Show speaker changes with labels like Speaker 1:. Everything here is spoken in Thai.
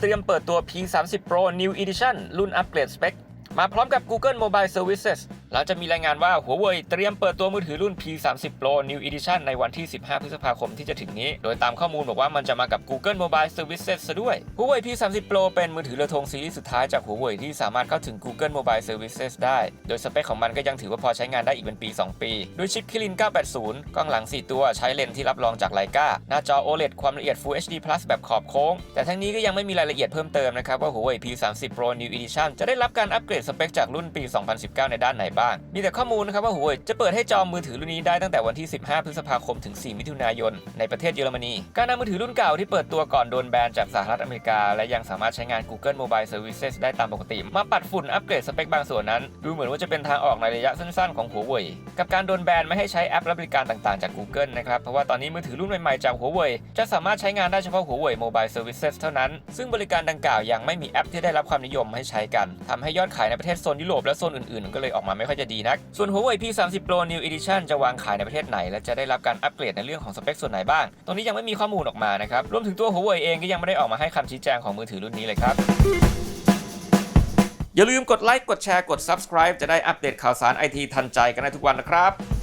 Speaker 1: เตรียมเปิดตัว P30 Pro New Edition รุ่นอัปเกรดสเปค มาพร้อมกับ Google Mobile Services หลังจากมีรายงานว่า Huawei เตรียมเปิดตัวมือถือรุ่น P30 Pro New Edition ในวันที่ 15 พฤษภาคมที่จะถึงนี้ โดยตามข้อมูลบอกว่ามันจะมากับ Google Mobile Services ซะด้วย Huawei P30 Pro เป็นมือถือเรือธงซีรีส์สุดท้ายจาก Huawei ที่สามารถเข้าถึง Google Mobile Services ได้ โดยสเปคของมันก็ยังถือว่าพอใช้งานได้อีกเป็นปี 2 ปี ด้วยชิป Kirin 980 กล้องหลัง 4 ตัวใช้เลนส์ที่รับรองจากไลกาหน้าจอ OLED ความละเอียด Full HD Plus แบบขอบโค้ง แต่ทั้งนี้ก็ยังไม่มีรายละเอียดเพิ่มเติมนะครับว่า Huawei P30 Pro New Edition จะได้รับการอัปเกรดสเปคจากรุ่นปี 2019 ในด้านไหนบ้างมีแต่ข้อมูลนะครับว่า Huawei จะเปิดให้จองมือถือรุ่นนี้ได้ตั้งแต่วันที่ 15 พฤษภาคมถึง 4 มิถุนายน ในประเทศเยอรมนี การนำมือถือรุ่นเก่าที่เปิดตัวก่อนโดนแบนจากสหรัฐอเมริกา และยังสามารถใช้งาน Google Mobile Services ได้ตามปกติ มาปัดฝุ่นอัปเกรดสเปคบางส่วนนั้น ดูเหมือนว่าจะเป็นทางออกในระยะสั้นๆของ Huawei กับการโดนแบนไม่ให้ใช้แอปและบริการต่างๆจาก Google นะครับเพราะว่าตอนนี้มือถือรุ่นใหม่ๆจาก Huawei จะสามารถใช้งานได้เฉพาะ Huawei Mobile Services เท่านั้น ซึ่งบริการดังกล่าวยังไม่มีแอปที่ได้รับความนิยมให้ใช้กันทำให้ยอดขายในประเทศโซนยุโรปและโซนอื่นๆ ก็เลยออกมาไม่ค่อยจะดีนัก ส่วน Huawei P30 Pro New Edition จะวางขายในประเทศไหน และจะได้รับการอัปเกรดในเรื่องของสเปคส่วนไหนบ้าง ตรงนี้ยังไม่มีข้อมูลออกมานะครับ รวมถึงตัว Huawei เองก็ยังไม่ได้ออกมาให้คำชี้แจงของมือถือรุ่นนี้เลยครับอย่าลืมกดไลค์กดแชร์กด Subscribe จะได้อัปเดตข่าวสารไอทีทันใจกันได้ทุกวันนะครับ